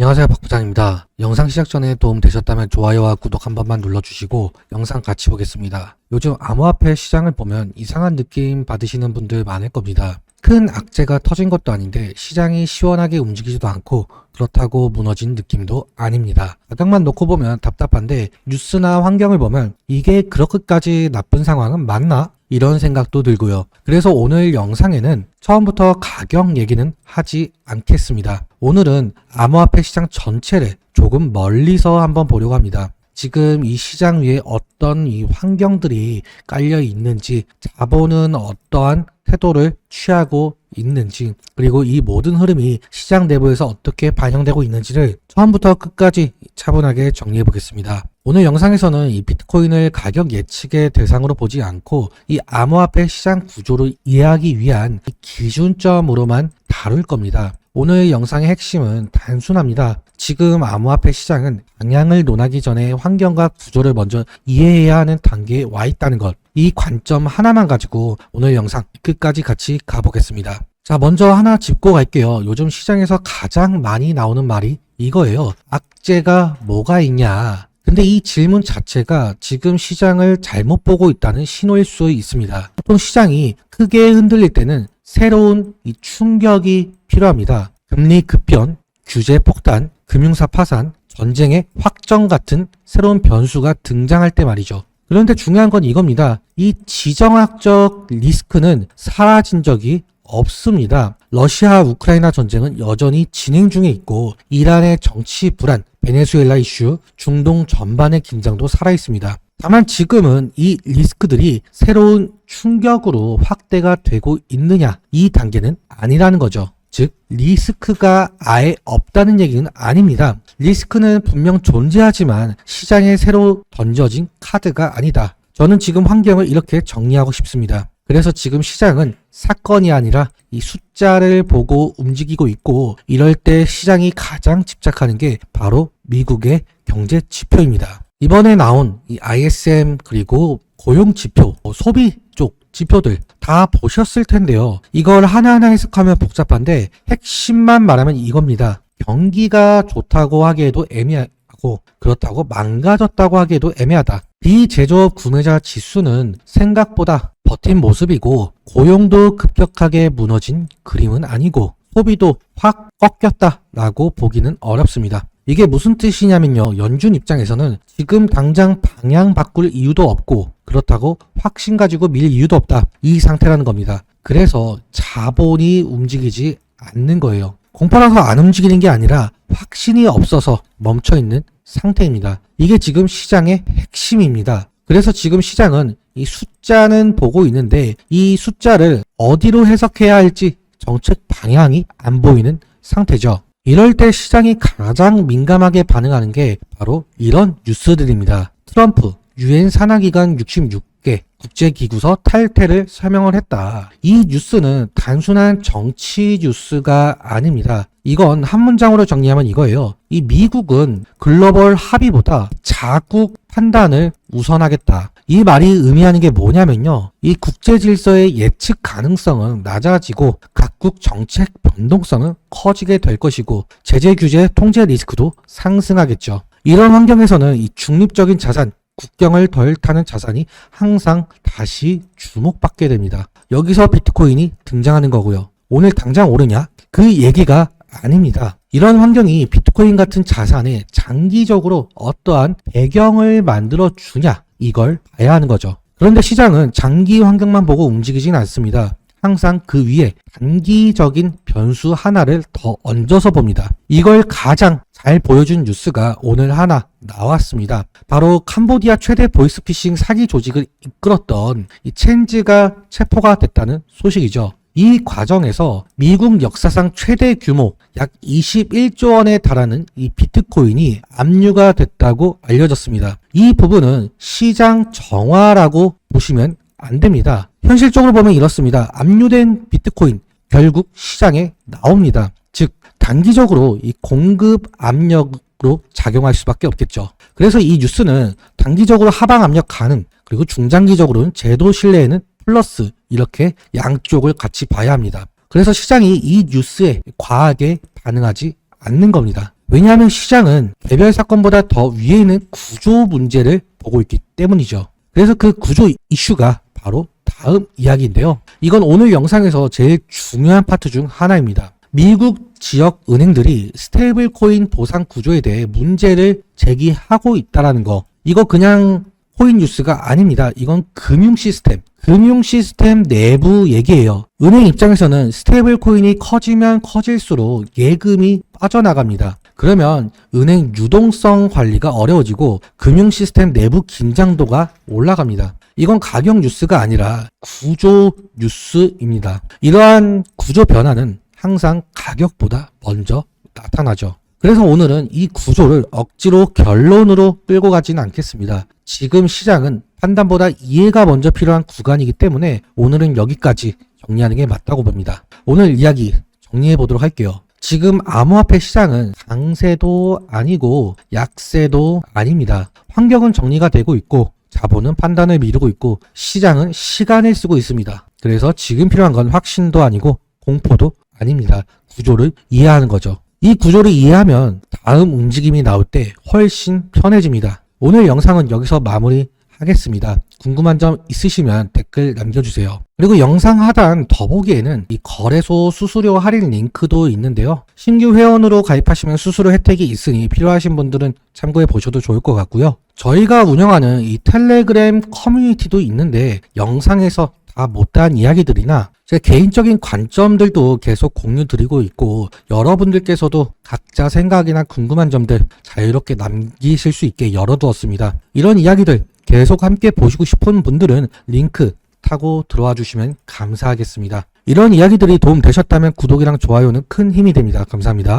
안녕하세요 박 부장입니다. 영상 시작 전에 도움 되셨다면 좋아요와 구독 한 번만 눌러주시고 영상 같이 보겠습니다. 요즘 암호화폐 시장을 보면 이상한 느낌 받으시는 분들 많을 겁니다. 큰 악재가 터진 것도 아닌데 시장이 시원하게 움직이지도 않고 그렇다고 무너진 느낌도 아닙니다. 가격만 놓고 보면 답답한데 뉴스나 환경을 보면 이게 그렇게까지 나쁜 상황은 맞나? 이런 생각도 들고요. 그래서 오늘 영상에는 처음부터 가격 얘기는 하지 않겠습니다. 오늘은 암호화폐 시장 전체를 조금 멀리서 한번 보려고 합니다. 지금 이 시장 위에 어떤 이 환경들이 깔려 있는지, 자본은 어떠한 태도를 취하고 있는지, 그리고 이 모든 흐름이 시장 내부에서 어떻게 반영되고 있는지를 처음부터 끝까지 차분하게 정리해 보겠습니다. 오늘 영상에서는 이 비트코인을 가격 예측의 대상으로 보지 않고 이 암호화폐 시장 구조를 이해하기 위한 이 기준점으로만 다룰 겁니다. 오늘 영상의 핵심은 단순합니다. 지금 암호화폐 시장은 방향을 논하기 전에 환경과 구조를 먼저 이해해야 하는 단계에 와 있다는 것. 이 관점 하나만 가지고 오늘 영상 끝까지 같이 가보겠습니다. 자, 먼저 하나 짚고 갈게요. 요즘 시장에서 가장 많이 나오는 말이 이거예요. 악재가 뭐가 있냐. 근데 이 질문 자체가 지금 시장을 잘못 보고 있다는 신호일 수 있습니다. 보통 시장이 크게 흔들릴 때는 새로운 이 충격이 필요합니다. 금리 급변, 규제 폭탄, 금융사 파산, 전쟁의 확정 같은 새로운 변수가 등장할 때 말이죠. 그런데 중요한 건 이겁니다. 이 지정학적 리스크는 사라진 적이 없습니다. 러시아 우크라이나 전쟁은 여전히 진행 중에 있고 이란의 정치 불안, 베네수엘라 이슈, 중동 전반의 긴장도 살아 있습니다. 다만 지금은 이 리스크들이 새로운 충격으로 확대가 되고 있느냐 이 단계는 아니라는 거죠. 즉 리스크가 아예 없다는 얘기는 아닙니다. 리스크는 분명 존재하지만 시장에 새로 던져진 카드가 아니다. 저는 지금 환경을 이렇게 정리하고 싶습니다. 그래서 지금 시장은 사건이 아니라 이 숫자를 보고 움직이고 있고 이럴 때 시장이 가장 집착하는 게 바로 미국의 경제 지표입니다. 이번에 나온 이 ISM 그리고 고용 지표, 뭐 소비 쪽 지표들 다 보셨을 텐데요. 이걸 하나하나 해석하면 복잡한데 핵심만 말하면 이겁니다. 경기가 좋다고 하기에도 애매하고 그렇다고 망가졌다고 하기에도 애매하다. 비제조업 구매자 지수는 생각보다 버틴 모습이고 고용도 급격하게 무너진 그림은 아니고 소비도 확 꺾였다라고 보기는 어렵습니다. 이게 무슨 뜻이냐면요. 연준 입장에서는 지금 당장 방향 바꿀 이유도 없고 그렇다고 확신 가지고 밀 이유도 없다. 이 상태라는 겁니다. 그래서 자본이 움직이지 않는 거예요. 공파라서 안 움직이는 게 아니라 확신이 없어서 멈춰 있는 상태입니다. 이게 지금 시장의 핵심입니다. 그래서 지금 시장은 이 숫자는 보고 있는데 이 숫자를 어디로 해석해야 할지 정책 방향이 안 보이는 상태죠. 이럴 때 시장이 가장 민감하게 반응하는 게 바로 이런 뉴스들입니다. 트럼프 유엔 산하기관 66개 국제기구서 탈퇴를 설명을 했다. 이 뉴스는 단순한 정치 뉴스가 아닙니다. 이건 한 문장으로 정리하면 이거예요. 이 미국은 글로벌 합의보다 자국 판단을 우선하겠다. 이 말이 의미하는 게 뭐냐면요. 이 국제 질서의 예측 가능성은 낮아지고 각국 정책 변동성은 커지게 될 것이고 제재 규제 통제 리스크도 상승하겠죠. 이런 환경에서는 이 중립적인 자산, 국경을 덜 타는 자산이 항상 다시 주목받게 됩니다. 여기서 비트코인이 등장하는 거고요. 오늘 당장 오르냐? 그 얘기가 아닙니다. 이런 환경이 비트코인 같은 자산에 장기적으로 어떠한 배경을 만들어 주냐? 이걸 봐야 하는 거죠. 그런데 시장은 장기 환경만 보고 움직이진 않습니다. 항상 그 위에 단기적인 변수 하나를 더 얹어서 봅니다. 이걸 가장 잘 보여준 뉴스가 오늘 하나 나왔습니다. 바로 캄보디아 최대 보이스피싱 사기 조직을 이끌었던 이 첸즈가 체포가 됐다는 소식이죠. 이 과정에서 미국 역사상 최대 규모 약 21조 원에 달하는 이 비트코인이 압류가 됐다고 알려졌습니다. 이 부분은 시장 정화라고 보시면 안 됩니다. 현실적으로 보면 이렇습니다. 압류된 비트코인 결국 시장에 나옵니다. 즉 단기적으로 이 공급 압력으로 작용할 수밖에 없겠죠. 그래서 이 뉴스는 단기적으로 하방 압력 가능 그리고 중장기적으로는 제도 신뢰에는 플러스 이렇게 양쪽을 같이 봐야 합니다. 그래서 시장이 이 뉴스에 과하게 반응하지 않는 겁니다. 왜냐하면 시장은 개별 사건보다 더 위에 있는 구조 문제를 보고 있기 때문이죠. 그래서 그 구조 이슈가 바로 다음 이야기인데요. 이건 오늘 영상에서 제일 중요한 파트 중 하나입니다. 미국 지역 은행들이 스테이블 코인 보상 구조에 대해 문제를 제기하고 있다라는 거. 이거 그냥 코인 뉴스가 아닙니다. 이건 금융 시스템, 금융 시스템 내부 얘기예요. 은행 입장에서는 스테이블 코인이 커지면 커질수록 예금이 빠져나갑니다. 그러면 은행 유동성 관리가 어려워지고 금융 시스템 내부 긴장도가 올라갑니다. 이건 가격 뉴스가 아니라 구조 뉴스입니다. 이러한 구조 변화는 항상 가격보다 먼저 나타나죠. 그래서 오늘은 이 구조를 억지로 결론으로 끌고 가지는 않겠습니다. 지금 시장은 판단보다 이해가 먼저 필요한 구간이기 때문에 오늘은 여기까지 정리하는 게 맞다고 봅니다. 오늘 이야기 정리해 보도록 할게요. 지금 암호화폐 시장은 강세도 아니고 약세도 아닙니다. 환경은 정리가 되고 있고 자본은 판단을 미루고 있고 시장은 시간을 쓰고 있습니다. 그래서 지금 필요한 건 확신도 아니고 공포도 아닙니다. 구조를 이해하는 거죠. 이 구조를 이해하면 다음 움직임이 나올 때 훨씬 편해집니다. 오늘 영상은 여기서 마무리 하겠습니다. 궁금한 점 있으시면 댓글 남겨주세요. 그리고 영상 하단 더보기에는 이 거래소 수수료 할인 링크도 있는데요. 신규 회원으로 가입하시면 수수료 혜택이 있으니 필요하신 분들은 참고해 보셔도 좋을 것 같고요. 저희가 운영하는 이 텔레그램 커뮤니티도 있는데 영상에서 다 못다한 이야기들이나 제 개인적인 관점들도 계속 공유 드리고 있고 여러분들께서도 각자 생각이나 궁금한 점들 자유롭게 남기실 수 있게 열어두었습니다. 이런 이야기들 계속 함께 보시고 싶은 분들은 링크 타고 들어와 주시면 감사하겠습니다. 이런 이야기들이 도움 되셨다면 구독이랑 좋아요는 큰 힘이 됩니다. 감사합니다.